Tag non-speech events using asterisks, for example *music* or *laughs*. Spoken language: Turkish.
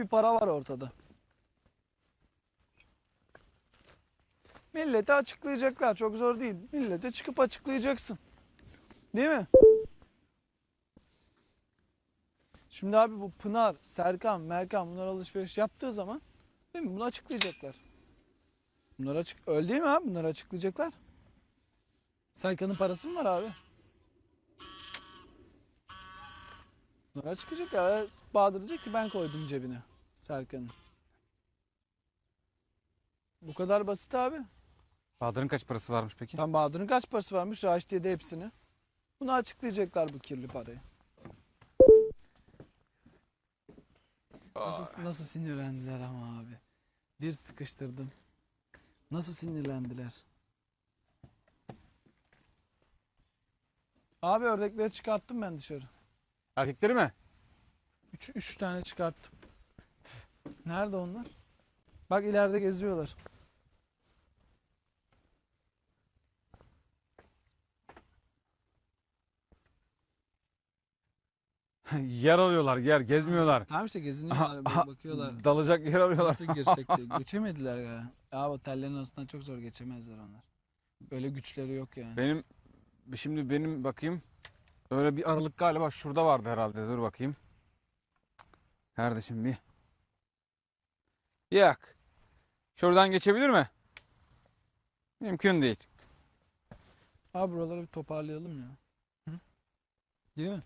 bir para var ortada. Millete açıklayacaklar. Çok zor değil. Millete çıkıp açıklayacaksın. Değil mi? Şimdi abi bu Pınar, Serkan, Merkan bunlar alışveriş yaptığı zaman değil mi? Bunu açıklayacaklar. Bunlar açık öyle değil mi abi? Bunları açıklayacaklar. Serkan'ın parası mı var abi? Bunları açıklayacaklar. Bahadır diyecek ki ben koydum cebine Serkan'ın. Bu kadar basit abi. Bahadır'ın kaç parası varmış peki? Tam Bahadır'ın kaç parası varmış? Raşit yedi hepsini. Bunu açıklayacaklar bu kirli parayı. Nasıl, nasıl sinirlendiler ama abi. Bir sıkıştırdım. Nasıl sinirlendiler. Abi ördekleri çıkarttım ben dışarı. Erkekleri mi? Üç, üç tane çıkarttım. Nerede onlar? Bak ileride geziyorlar. *laughs* yer arıyorlar, yer gezmiyorlar. Tamam işte geziniyorlar, böyle bakıyorlar. Dalacak yer arıyorlar. Nasıl girecekti? *laughs* Geçemediler ya. Ya o tellerin arasından çok zor geçemezler onlar. Böyle güçleri yok yani. Benim şimdi benim bakayım. Öyle bir aralık galiba şurada vardı herhalde. Dur bakayım. Kardeşim bir. Yok. Şuradan geçebilir mi? Mümkün değil. Abi buraları bir toparlayalım ya. Hı? Değil mi?